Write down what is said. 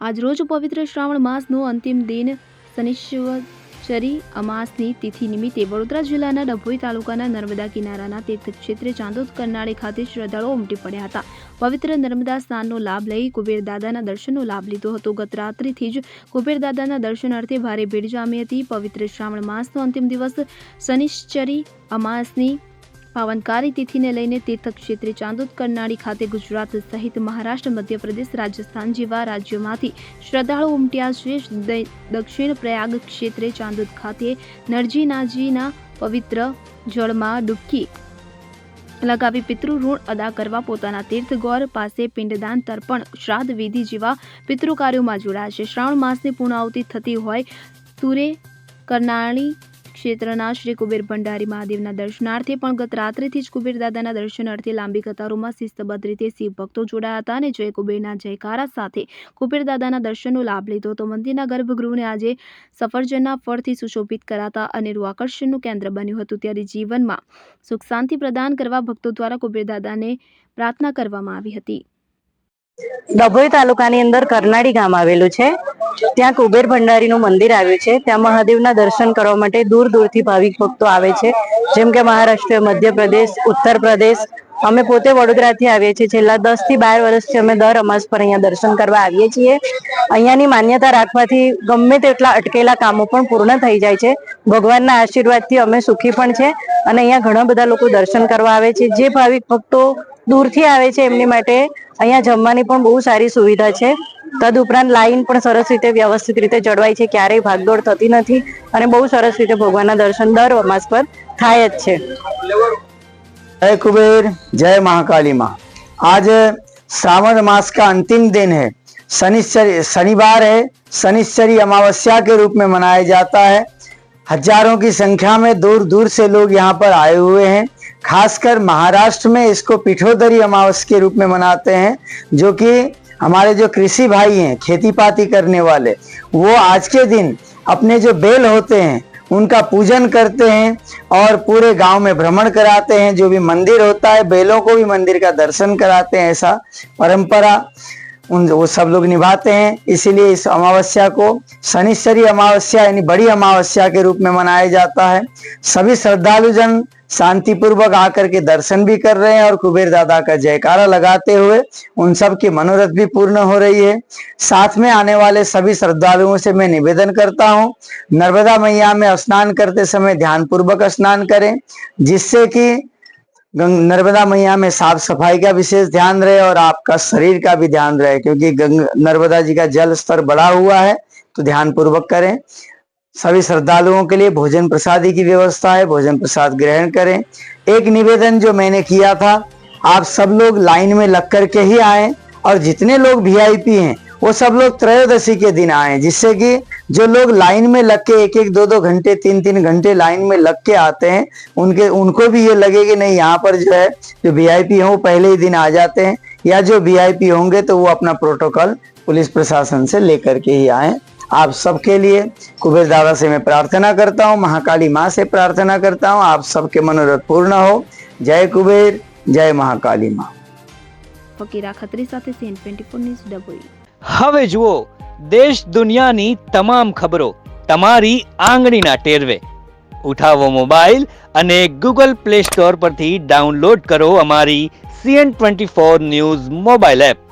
આજરોજ પવિત્ર શ્રાવણ માસનો અંતિમ દિન શનિશ્વરી અમાસની તિથિ નિમિત્તે વડોદરા જિલ્લાના ડભોઈ તાલુકાના નર્મદા કિનારાના તીર્થક્ષેત્રે ચાંદોદ કરનાળી ખાતે શ્રદ્ધાળુઓ ઉમટી પડ્યા હતા. પવિત્ર નર્મદા સ્નાનનો લાભ લઈ કુબેર દાદાના દર્શનનો લાભ લીધો હતો. ગત રાત્રિથી જ કુબેર દાદાના દર્શનાર્થે ભારે ભીડ જામી હતી. પવિત્ર શ્રાવણ માસનો અંતિમ દિવસ શનિશ્ચરી અમાસની પાવનકારી તિથિને લઈને તીર્થક્ષેત્રે ચાંદોદ, કરનાળી ખાતે ગુજરાત સહિત મહારાષ્ટ્ર, મધ્યપ્રદેશ, રાજસ્થાન જેવા રાજ્યોમાંથી શ્રદ્ધાળુ ઉમટ્યા છે. દક્ષિણ પ્રયાગ ક્ષેત્રે ચાંદોદ ખાતે નરજીનાજીના પવિત્ર જળમાં ડૂબકી લગાવી પિતૃ ઋણ અદા કરવા પોતાના તીર્થગોર પાસે પિંડદાન તર્પણ શ્રાદ્ધ વિધિ જેવા પિતૃ કાર્યોમાં જોડાયા છે. શ્રાવણ માસની પૂર્ણાહુતિ થતી હોય, તુરે, કરનાળી ક્ષેત્રના શ્રી કુબેર ભંડારી મહાદેવના દર્શનાર્થે પણ ગત રાત્રિથી જ કુબેર દાદાના દર્શનાર્થે લાંબી કતારોમાં શિસ્તબદ્ધ રીતે શિવ ભક્તો જોડાયા હતા અને જય કુબેરના જયકારા સાથે કુબેર દાદાના દર્શનનો લાભ લીધો હતો. મંદિરના ગર્ભગૃહને આજે સફરજનના ફળથી સુશોભિત કરાતા અનેરું આકર્ષણનું કેન્દ્ર બન્યું હતું. ત્યારે જીવનમાં સુખ શાંતિ પ્રદાન કરવા ભક્તો દ્વારા કુબેર દાદાને પ્રાર્થના કરવામાં આવી હતી. ડભોઈ તાલુકાની અંદર કરનાળી ગામ આવેલું છે. ત્યાં કુબેર ભંડારીનું મંદિર આવ્યું છે. ત્યાં મહાદેવના દર્શન કરવા માટે દૂર દૂરથી ભાવિક ભક્તો આવે છે. જેમ કે મહારાષ્ટ્ર, મધ્યપ્રદેશ ઉત્તર પ્રદેશ અમે પોતે વડોદરાથી આવીએ છીએ. છેલ્લા દસથી બાર વર્ષથી અમે દર અમાસ પર અહીંયા દર્શન કરવા આવીએ છીએ. અહીંયાની માન્યતા રાખવાથી ગમે તેટલા અટકેલા કામો પણ પૂર્ણ થઈ જાય છે. ભગવાનના આશીર્વાદથી અમે સુખી પણ છે. અને અહીંયા ઘણા બધા લોકો દર્શન કરવા આવે છે. જે ભાવિક ભક્તો દૂરથી આવે છે એમની માટે અહીંયા જમવાની પણ બહુ સારી સુવિધા છે તદુપરાંત લાઈન પણ સરસ રીતે વ્યવસ્થિત રીતે જળવાય છે ક્યારેય ભાગદોડ થતી નથી અને બહુ સરસ રીતે ભગવાનના દર્શન દર અમાસ પર થાય જ છે जय कुबेर जय महाकाली माँ आज श्रावण मास का अंतिम दिन है शनिश्चरी शनिवार है शनिश्चरी अमावस्या के रूप में मनाया जाता है हजारों की संख्या में दूर दूर से लोग यहाँ पर आए हुए हैं खासकर महाराष्ट्र में इसको पीठोदरी अमावस के रूप में मनाते हैं, जो कि हमारे जो कृषि भाई हैं खेती पाती करने वाले, वो आज के दिन अपने जो बेल होते हैं, उनका पूजन करते हैं और पूरे गाँव में भ्रमण कराते हैं, जो भी मंदिर होता है, बेलों को भी मंदिर का दर्शन कराते हैं, ऐसा परंपरा उन वो सब लोग निभाते हैं। इसीलिए इस अमावस्या को शनिश्चरी अमावस्या, यानी बड़ी अमावस्या के रूप में मनाया जाता है। सभी श्रद्धालु जन शांतिपूर्वक आकर के दर्शन भी कर रहे हैं और कुबेर दादा का जयकारा लगाते हुए उन सब की मनोरथ भी पूर्ण हो रही है। साथ में आने वाले सभी श्रद्धालुओं से मैं निवेदन करता हूँ, नर्मदा मैया में स्नान करते समय ध्यान पूर्वक स्नान करें, जिससे कि नर्मदा मैया में साफ़ सफ़ाई का विशेष ध्यान रहे और आपका शरीर का भी ध्यान रहे, क्योंकि नर्मदा जी का जल स्तर बढ़ा हुआ है तो ध्यान पूर्वक करें। सभी श्रद्धालुओं के लिए भोजन प्रसादी की व्यवस्था है, भोजन प्रसाद ग्रहण करें। एक निवेदन जो मैंने किया था, आप सब लोग लाइन में लग करके ही आए और जितने लोग वीआईपी हैं, वो सब लोग त्रयोदशी के दिन आए, जिससे कि जो लोग लाइन में लग के एक एक दो दो घंटे तीन तीन घंटे लाइन में लग के आते हैं, उनके, उनको भी ये लगे कि नहीं, यहाँ पर जो है, जो वीआईपी हैं, वो पहले ही दिन आ जाते हैं, या जो वीआईपी होंगे तो वो अपना प्रोटोकॉल पुलिस प्रशासन से लेकर के ही आए। आप सबके लिए कुबेर दादा से मैं प्रार्थना करता हूँ महाकाली माँ से प्रार्थना करता हूँ आप सबके मनोरथ पूर्ण हो जय कुबेर जय महाकाली माँ ફકીરા ખત્રી સાથે CN twenty four news Dabhoi હવે જુઓ દેશ દુનિયાની તમામ ખબરો તમારી આંગળીના ટેરવે ઉઠાવો મોબાઈલ અને ગૂગલ પ્લે સ્ટોર પરથી ડાઉનલોડ કરો અમારી CN twenty four news mobile app